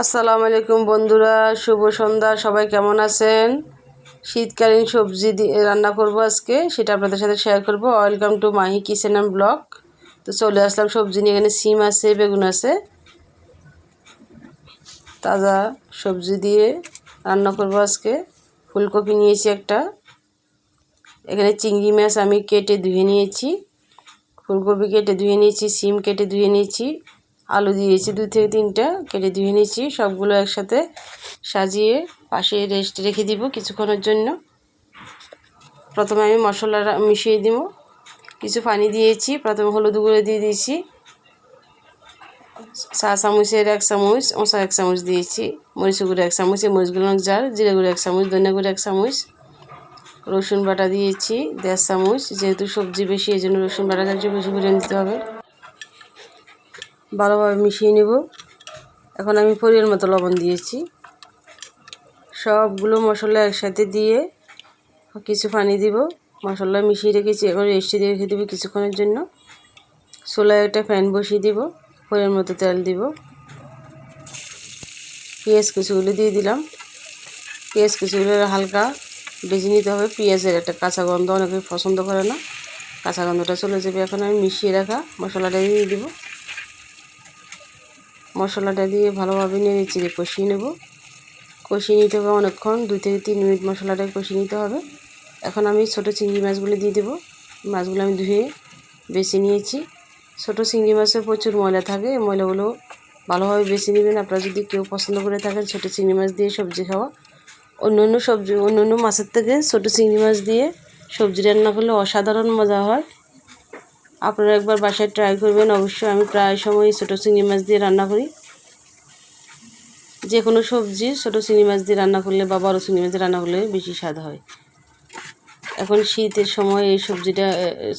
আসসালামু আলাইকুম বন্ধুরা, শুভ সন্ধ্যা, সবাই কেমন আছেন? শীতকালীন সবজি রান্না করব আজকে, সেটা আপনাদের সাথে শেয়ার করব। Welcome to Mahi kitchen and blog তো চলে আসলাম, সবজি নিয়ে এখানে সিম আছে, বেগুন আছে। তাজা সবজি দিয়ে রান্না করব আজকে। ফুলকপি নিয়েছি একটা। এখানে চিংড়ি মাছ আমি কেটে ধুয়ে নিয়েছি। ফুলকপি কেটে ধুয়ে নিয়েছি, সিম কেটে ধুয়ে নিয়েছি। আলু দিয়েছি দু থেকে তিনটা, কেটে ধুয়ে নিয়েছি, সবগুলো একসাথে সাজিয়ে পাশে রেস্ট রেখে দিব কিছুক্ষণের জন্য। প্রথমে আমি মশলা মিশিয়ে দিব। কিছু পানি দিয়েছি, প্রথমে হলুদ গুঁড়ো দিয়ে দিয়েছি। চা চামচের এক চামচ মশা এক চামচ দিয়েছি। মরিচ গুঁড়ো এক চামচ এই মরিচগুলো জার জিরে গুঁড়ো এক চামচ ধনিয়া গুঁড়ো এক চামচ। রসুন বাটা দিয়েছি দেড় চামচ, যেহেতু সবজি বেশি এই জন্য রসুন বাটা একটু বেশি করে দিতে হবে। ভালোভাবে মিশিয়ে নেব। এখন আমি পরিমাণ মতো লবণ দিয়েছি। সবগুলো মশলা একসাথে দিয়ে কিছু পানি দিব। মশলা মিশিয়ে রেখেছি, এবার রেস্টে দিয়ে রেখে দেবো কিছুক্ষণের জন্য। চুলায় একটা ফ্যান বসিয়ে দিব, পরিমাণ মতো তেল দিব। পেঁয়াজ কুচিগুলো দিয়ে দিলাম। পেঁয়াজ কুচিগুলো হালকা ভেজে নিতে হবে। পেঁয়াজের একটা কাঁচা গন্ধ অনেকে পছন্দ করে না। কাঁচা গন্ধটা চলে যাবে। এখন আমি মিশিয়ে রাখা মশলাটা দিয়ে দিব। মশলাটা দিয়ে ভালোভাবে নেড়ে চিড়ে কষিয়ে নেব। কষিয়ে নিতে হবে অনেকক্ষণ, দুই থেকে তিন মিনিট মশলাটা কষিয়ে নিতে হবে। এখন আমি ছোটো চিংড়ি মাছগুলো দিয়ে দেবো। মাছগুলো আমি ধুয়ে বেছে নিয়েছি। ছোটো চিংড়ি মাছে প্রচুর ময়লা থাকে, এই ময়লাগুলো ভালোভাবে বেছে নেবেন। আপনারা যদি কেউ পছন্দ করে থাকেন ছোটো চিংড়ি মাছ দিয়ে সবজি খাওয়া। অন্য অন্য সবজি, অন্য অন্য মাছের থেকে ছোটো চিংড়ি মাছ দিয়ে সবজি রান্না করলে অসাধারণ মজা হয়। আপনারা একবার বাসায় ট্রাই করবেন। অবশ্যই আমি প্রায় সময় ছোটো চিংড়ি মাছ দিয়ে রান্না করি। যে কোনো সবজি ছোটো চিংড়ি মাছ দিয়ে রান্না করলে বা বড়ো চিংড়ি মাছ দিয়ে রান্না করলে বেশি স্বাদ হয়। এখন শীতের সময় এই সবজিটা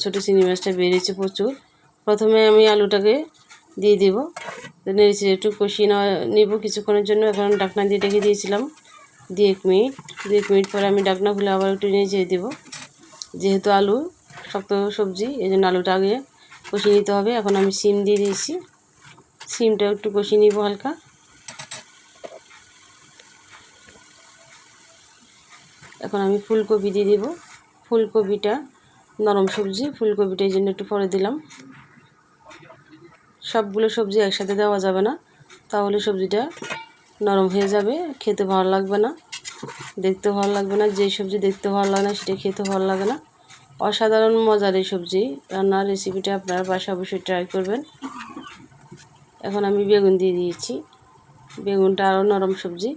ছোটো চিংড়ি মাছটা বেরিয়েছে প্রচুর। প্রথমে আমি আলুটাকে দিয়ে দেবো। নেড়েছি একটু কষিয়ে নেওয়া, নেব কিছুক্ষণের জন্য। এখন ডাকনা দিয়ে ডেকে দিয়েছিলাম। দু এক মিনিট, দু এক মিনিট পরে আমি ডাকনা খুলে আবার একটু নেড়ে দেবো। যেহেতু আলু শক্ত সবজি, এই জন্য আলুটা আগে কষিয়ে নিতে হবে। এখন আমি সিম দিয়ে দিয়েছি। সিমটা একটু কষিয়ে নিব হালকা। এখন আমি ফুলকপি দিয়ে দিব। ফুলকপিটা নরম সবজি, ফুলকপিটা এই জন্য একটু পরে দিলাম। সবগুলো সবজি একসাথে দেওয়া যাবে না, তাহলে সবজিটা নরম হয়ে যাবে, খেতে ভালো লাগবে না। দেখতে ভালো লাগবে না, যেই সবজি দেখতে ভালো লাগে না, সেটা খেতে ভালো লাগে না। অসাধারণ মজার এই সবজি। রান্নার রেসিপিটা আপনারা বাসা অবশ্যই ট্রাই করবেন। এখন আমি বেগুন দিয়ে দিয়েছি। বেগুনটা আরও নরম সবজি।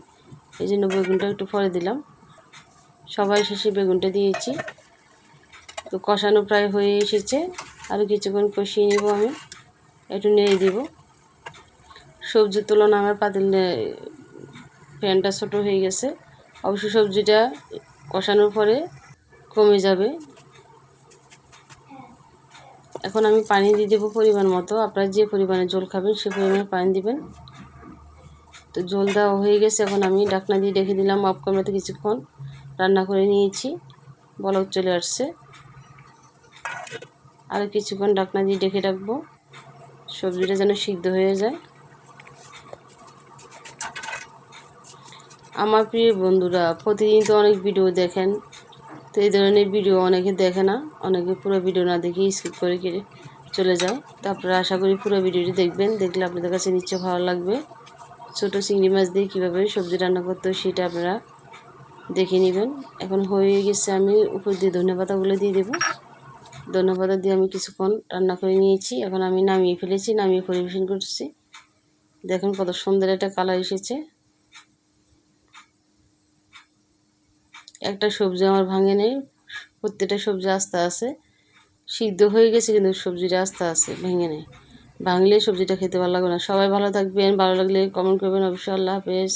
এই জন্য বেগুনটা একটু পরে দিলাম। সবাই শেষে বেগুনটা দিয়েছি। তো কষানো প্রায় হয়ে এসেছে। আরও কিছুক্ষণ কষিয়ে নেব আমি। একটু নেড়ে দিব। সবজির তুলনা আমার পাতিল ফ্যানটা ছোটো হয়ে গেছে। অবশ্য সবজিটা কষানোর পরে কমে যাবে। এখন আমি পানি দিয়ে দেবো পরিমাণ মতো। আপনারা যে পরিমাণে জল খাবেন সে পরিমাণে পানি দিবেন। তো জল দেওয়া হয়ে গেছে, এখন আমি ডাকনা দিয়ে রেখে দিলাম অফ কিছুক্ষণ। রান্না করে নিয়েছি, বলক চলে আসছে। আরও কিছুক্ষণ ডাকনা দিয়ে ডেকে রাখব, সবজিটা যেন সিদ্ধ হয়ে যায়। আমার প্রিয় বন্ধুরা, প্রতিদিন তো অনেক ভিডিও দেখেন তো এই ধরনের ভিডিও অনেকে দেখে না, অনেকে পুরো ভিডিও না দেখে স্কিপ করে কেটে চলে যায় তো আপনারা আশা করি পুরো ভিডিওটি দেখবেন, দেখলে আপনাদের কাছে নিশ্চয় ভালো লাগবে। ছোটো চিংড়ি মাছ দিয়ে কীভাবে সবজি রান্না করতে সেটা আপনারা দেখে নেবেন। এখন হয়ে গেছে আমি উপর দিয়ে ধনে পাতাগুলো দিয়ে দেবো। ধনে পাতা দিয়ে আমি কিছুক্ষণ রান্না করে নিয়েছি। এখন আমি নামিয়ে ফেলেছি, নামিয়ে পরিবেশন করছি। দেখুন কত সুন্দর একটা কালার এসেছে। একটা সবজি আমার ভাঙে নেই, প্রত্যেকটা সবজি আস্তে আছে। সিদ্ধ হয়ে গেছে কিন্তু সবজিটা আস্তে আছে, ভেঙে নেই। ভাঙলে সবজিটা খেতে ভালো লাগবে না। সবাই ভালো থাকবেন, ভালো লাগলে কমেন্ট করবেন। অবশ্যই আল্লাহ হাফেজ।